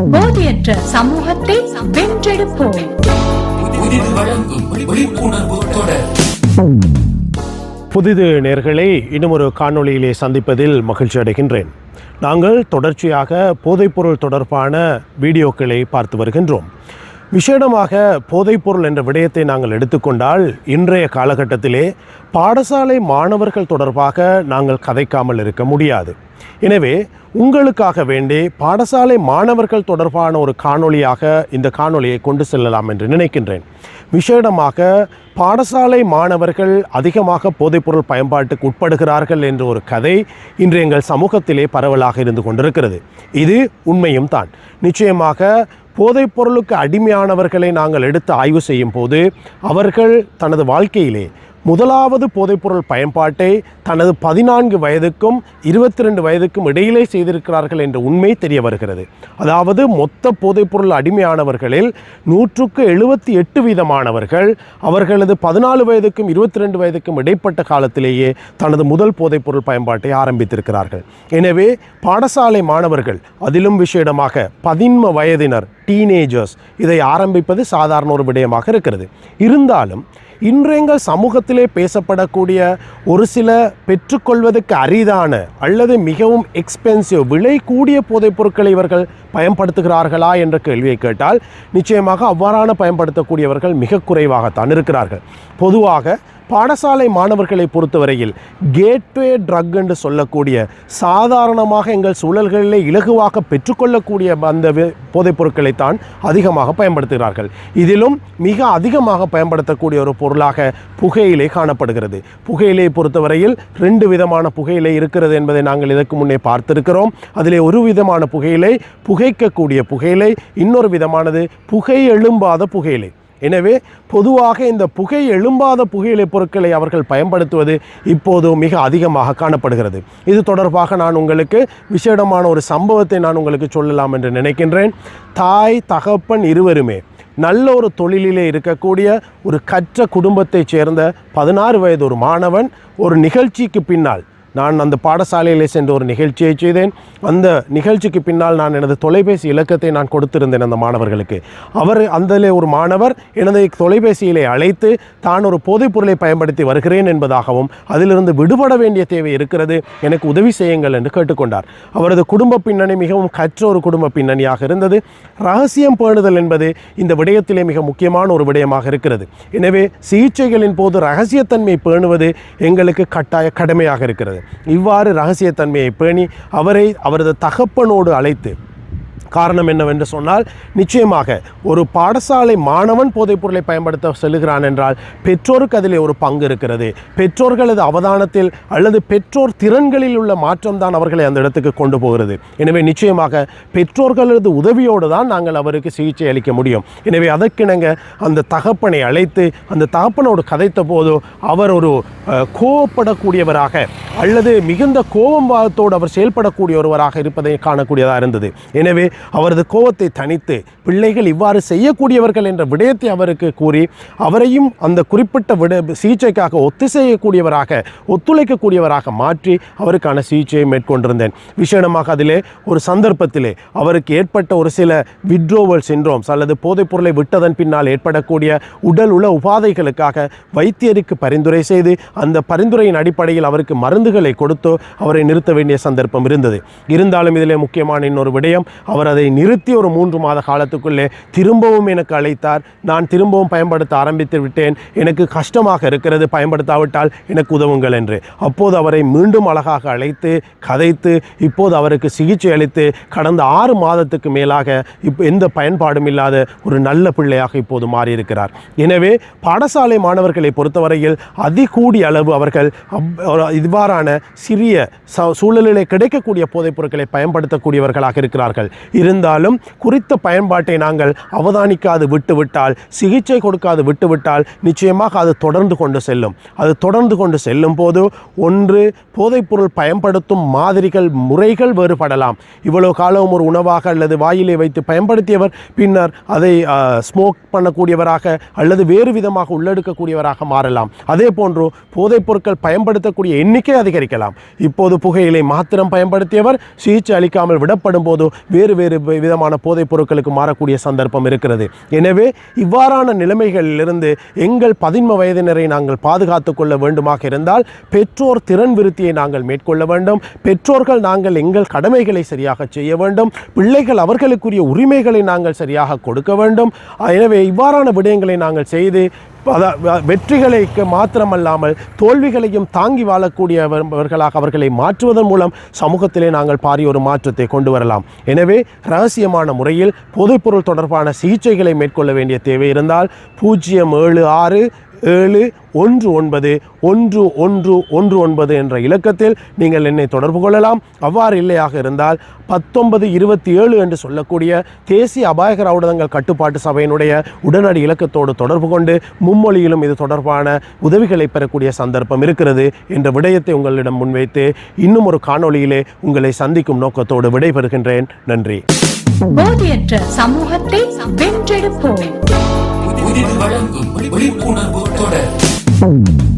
போதையற்ற சமூகத்தை வென்றெடுப்போம். புதிது நேர்களை இன்னும் ஒரு காணொளியிலே சந்திப்பதில் மகிழ்ச்சி அடைகின்றேன். நாங்கள் தொடர்ச்சியாக போதைப்பொருள் தொடர்பான வீடியோக்களை பார்த்து வருகின்றோம். விசேடமாக போதைப்பொருள் என்ற விடயத்தை நாங்கள் எடுத்துக்கொண்டால் இன்றைய காலகட்டத்திலே பாடசாலை மாணவர்கள் தொடர்பாக நாங்கள் கதைக்காமல் இருக்க முடியாது. எனவே உங்களுக்காக வேண்டி பாடசாலை மாணவர்கள் தொடர்பான ஒரு காணொளியாக இந்த காணொளியை கொண்டு செல்லலாம் என்று நினைக்கின்றேன். விசேடமாக பாடசாலை மாணவர்கள் அதிகமாக போதைப்பொருள் பயன்பாட்டுக்கு உட்படுகிறார்கள் என்ற ஒரு கதை இன்று எங்கள் சமூகத்திலே பரவலாக இருந்து கொண்டிருக்கிறது. இது உண்மையும் தான். நிச்சயமாக போதைப் பொருளுக்கு அடிமையானவர்களை நாங்கள் எடுத்து ஆய்வு செய்யும் போது அவர்கள் தனது வாழ்க்கையிலே முதலாவது போதைப்பொருள் பயன்பாட்டை தனது பதினான்கு வயதுக்கும் இருபத்தி ரெண்டு வயதுக்கும் இடையிலே செய்திருக்கிறார்கள் என்ற உண்மை தெரிய வருகிறது. அதாவது மொத்த போதைப்பொருள் அடிமையானவர்களில் நூற்றுக்கு எழுபத்தி எட்டு வீதமானவர்கள் அவர்களது பதினாலு வயதுக்கும் இருபத்தி ரெண்டு வயதுக்கும் இடைப்பட்ட காலத்திலேயே தனது முதல் போதைப்பொருள் பயன்பாட்டை ஆரம்பித்திருக்கிறார்கள். எனவே பாடசாலை மாணவர்கள் அதிலும் விசேடமாக பதின்ம வயதினர் டீனேஜர்ஸ் இதை ஆரம்பிப்பது சாதாரண ஒரு விடயமாக இருக்கிறது. இருந்தாலும் இன்றையங்கள் சமூகத்திலே பேசப்படக்கூடிய ஒரு சில பெற்றுக்கொள்வதற்கு அரிதான அல்லது மிகவும் எக்ஸ்பென்சிவ் விலை கூடிய போதைப் பொருட்களை இவர்கள் பயன்படுத்துகிறார்களா என்ற கேள்வியை கேட்டால் நிச்சயமாக அவ்வாறான பயன்படுத்தக்கூடியவர்கள் மிக குறைவாகத்தான் இருக்கிறார்கள். பொதுவாக பாடசாலை மாணவர்களை பொறுத்தவரையில் கேட்வே ட்ரக் என்று சொல்லக்கூடிய சாதாரணமாக எங்கள் சூழல்களிலே இலகுவாக பெற்றுக்கொள்ளக்கூடிய அந்த வே- பொருட்களை தான் அதிகமாக பயன்படுத்துகிறார்கள். இதிலும் மிக அதிகமாக பயன்படுத்தக்கூடிய ஒரு பொருளாக புகையிலை காணப்படுகிறது. புகையிலையை பொறுத்தவரையில் ரெண்டு விதமான புகையிலை இருக்கிறது என்பதை நாங்கள் இதற்கு முன்னே பார்த்திருக்கிறோம். அதிலே ஒரு விதமான புகையிலை புகைக்கக்கூடிய புகையிலை இன்னொரு விதமானது புகை எழும்பாத புகையிலை. எனவே பொதுவாக இந்த புகை எழும்பாத புகையிலை பொருட்களை அவர்கள் பயன்படுத்துவது இப்போது மிக அதிகமாக காணப்படுகிறது. இது தொடர்பாக நான் உங்களுக்கு விசேடமான ஒரு சம்பவத்தை நான் உங்களுக்கு சொல்லலாம் என்று நினைக்கின்றேன். தாய் தகப்பன் இருவருமே நல்ல ஒரு தொழிலிலே இருக்கக்கூடிய ஒரு கற்ற குடும்பத்தைச் சேர்ந்த பதினாறு வயது ஒரு மாணவன் ஒரு நிகழ்ச்சிக்கு பின்னால் நான் அந்த பாடசாலையிலே சென்று ஒரு நிகழ்ச்சியை செய்தேன். அந்த நிகழ்ச்சிக்கு பின்னால் நான் எனது தொலைபேசி இலக்கத்தை நான் கொடுத்திருந்தேன் அந்த மாணவர்களுக்கு. அவர் அதில் ஒரு மாணவர் எனது தொலைபேசியிலே அழைத்து தான் ஒரு போதைப் பொருளை பயன்படுத்தி வருகிறேன் என்பதாகவும் அதிலிருந்து விடுபட வேண்டிய தேவை இருக்கிறது எனக்கு உதவி செய்யுங்கள் என்று கேட்டுக்கொண்டார். அவரது குடும்ப பின்னணி மிகவும் கற்ற ஒரு குடும்ப பின்னணியாக இருந்தது. ரகசியம் பேணுதல் என்பது இந்த விடயத்திலே மிக முக்கியமான ஒரு விடயமாக இருக்கிறது. எனவே சிகிச்சைகளின் போது ரகசியத்தன்மை பேணுவது எங்களுக்கு கட்டாய கடமையாக இருக்கிறது. இவ்வாறு ரகசியத்தன்மையை பேணி அவரை அவரது தகப்பனோடு அழைத்து காரணம் என்னவென்று சொன்னால் நிச்சயமாக ஒரு பாடசாலை மாணவன் போதைப்பொருளை பயன்படுத்த செல்கிறான் என்றால் பெற்றோருக்கு அதிலே ஒரு பங்கு இருக்கிறது. பெற்றோர்களது அவதானத்தில் அல்லது பெற்றோர் திறன்களில் உள்ள மாற்றம் தான் அவர்களை அந்த இடத்துக்கு கொண்டு போகிறது. எனவே நிச்சயமாக பெற்றோர்களது உதவியோடு தான் நாங்கள் அவருக்கு சிகிச்சை அளிக்க முடியும். எனவே அதற்கிணங்க அந்த தகப்பனை அழைத்து அந்த தகப்பனோடு கதைத்த போதோ அவர் ஒரு கோபப்படக்கூடியவராக கோவப்படக்கூடியவராக அல்லது மிகுந்த கோபம் கோபம்பாவத்தோடு அவர் செயல்படக்கூடிய ஒருவராக இருப்பதை காணக்கூடியதாக இருந்தது. எனவே அவரது கோபத்தை தணித்து பிள்ளைகள் இவ்வாறு செய்யக்கூடியவர்கள் என்ற விடயத்தை அவருக்கு கூறி அவரையும் அந்த குறிப்பிட்ட விட சிகிச்சைக்காக ஒத்துழைக்கக்கூடியவராக ஒத்துழைக்கக்கூடியவராக மாற்றி அவருக்கான சிகிச்சையை மேற்கொண்டிருந்தேன். விசேடமாக அதிலே ஒரு சந்தர்ப்பத்திலே அவருக்கு ஏற்பட்ட ஒரு சில விட்ரோவல் சின்ரோம்ஸ் அல்லது போதைப்பொருளை விட்டதன் பின்னால் ஏற்படக்கூடிய உடல் உள உபாதைகளுக்காக வைத்தியருக்கு பரிந்துரை செய்து அந்த பரிந்துரையின் அடிப்படையில் அவருக்கு மருந்துகளை கொடுத்தோ அவரை நிறுத்த வேண்டிய சந்தர்ப்பம் இருந்தது. இருந்தாலும் இதிலே முக்கியமான இன்னொரு விடயம் அவர் அதை நிறுத்தி ஒரு மூன்று மாத காலத்துக்குள்ளே திரும்பவும் எனக்கு அழைத்தார். நான் திரும்பவும் பயன்படுத்த ஆரம்பித்து விட்டேன். எனக்கு கஷ்டமாக இருக்கிறது. பயன்படுத்தாவிட்டால் எனக்கு உதவுங்கள் என்று. அப்போது அவரை மீண்டும் அழகாக அழைத்து கதைத்து இப்போது அவருக்கு சிகிச்சை அளித்து கடந்த ஆறு மாதத்துக்கு மேலாக இப்போ எந்த பயன்பாடும் இல்லாத ஒரு நல்ல பிள்ளையாக இப்போது மாறியிருக்கிறார். எனவே பாடசாலை மாணவர்களை பொறுத்தவரையில் அதிகூடிய அளவு அவர்கள் இவ்வாறான சிறிய ச- சூழலிலே கிடைக்கக்கூடிய போதைப் பொருட்களை பயன்படுத்தக்கூடியவர்களாக இருக்கிறார்கள். இருந்தாலும் குறித்த பயன்பாடு செயல்பாட்டை நாங்கள் அவதானிக்காது விட்டுவிட்டால் சிகிச்சை கொடுக்காது விட்டுவிட்டால் நிச்சயமாக அது தொடர்ந்து கொண்டு செல்லும். அது தொடர்ந்து கொண்டு செல்லும் போது ஒன்று போதைப்பொருள் பயன்படுத்தும் மாதிரிகள் முறைகள் வேறுபடலாம். இவ்வளவு காலம் ஒரு உணவாக அல்லது வாயிலை வைத்து பயன்படுத்தியவர் பின்னர் அதை ஸ்மோக் பண்ணக்கூடியவராக அல்லது வேறு விதமாக உள்ளெடுக்கக்கூடியவராக மாறலாம். அதே போன்று போதைப் பொருட்கள் பயன்படுத்தக்கூடிய எண்ணிக்கை அதிகரிக்கலாம். இப்போது புகையிலை மாத்திரம் பயன்படுத்தியவர் சிகிச்சை அளிக்காமல் விடப்படும் போது வேறு வேறு விதமான போதைப் பொருட்களுக்கு மாறக்கூடிய சந்தர்ப்பம் இருக்கிறது. எனவே இவ்வாறான நிலைமைகளிலிருந்து எங்கள் பதின்ம வயதினரை நாங்கள் பாதுகாத்து கொள்ள வேண்டுமாக இருந்தால் பெற்றோர் திறன் விருத்தியை நாங்கள் மேற்கொள்ள வேண்டும். பெற்றோர்கள் நாங்கள் எங்கள் கடமைகளை சரியாக செய்ய வேண்டும். பிள்ளைகள் அவர்களுக்குரிய உரிமைகளை நாங்கள் சரியாக கொடுக்க வேண்டும். எனவே இவ்வாறான விடயங்களை நாங்கள் செய்து வெற்றிகளுக்கு மாத்திரமல்லாமல் தோல்விகளையும் தாங்கி வாழக்கூடியவர்களாக அவர்களை மாற்றுவதன் மூலம் சமூகத்திலே நாங்கள் பாரிய ஒரு மாற்றத்தை கொண்டு வரலாம். எனவே ரகசியமான முறையில் போதைப்பொருள் தொடர்பான சிகிச்சைகளை மேற்கொள்ள வேண்டிய தேவை இருந்தால் பூஜ்ஜியம் ஏழு ஆறு ஏழு ஒன்று ஒன்பது ஒன்று ஒன்று ஒன்று ஒன்பது என்ற இலக்கத்தில் நீங்கள் என்னை தொடர்பு கொள்ளலாம். அவ்வாறு இல்லையாக இருந்தால் பத்தொன்பது இருபத்தி ஏழு என்று சொல்லக்கூடிய தேசிய அபாயகர ஊடகங்கள் கட்டுப்பாட்டு சபையினுடைய உடனடி இலக்கத்தோடு தொடர்பு கொண்டு மும்மொழியிலும் இது தொடர்பான உதவிகளை பெறக்கூடிய சந்தர்ப்பம் இருக்கிறது என்ற விடயத்தை உங்களிடம் முன்வைத்து இன்னும் ஒரு காணொளியிலே உங்களை சந்திக்கும் நோக்கத்தோடு விடைபெறுகின்றேன். நன்றி. போதையற்ற சமூகத்தை வென்றெடுப்போம். வழங்கும் விழிப்புணர்வு தொடர்.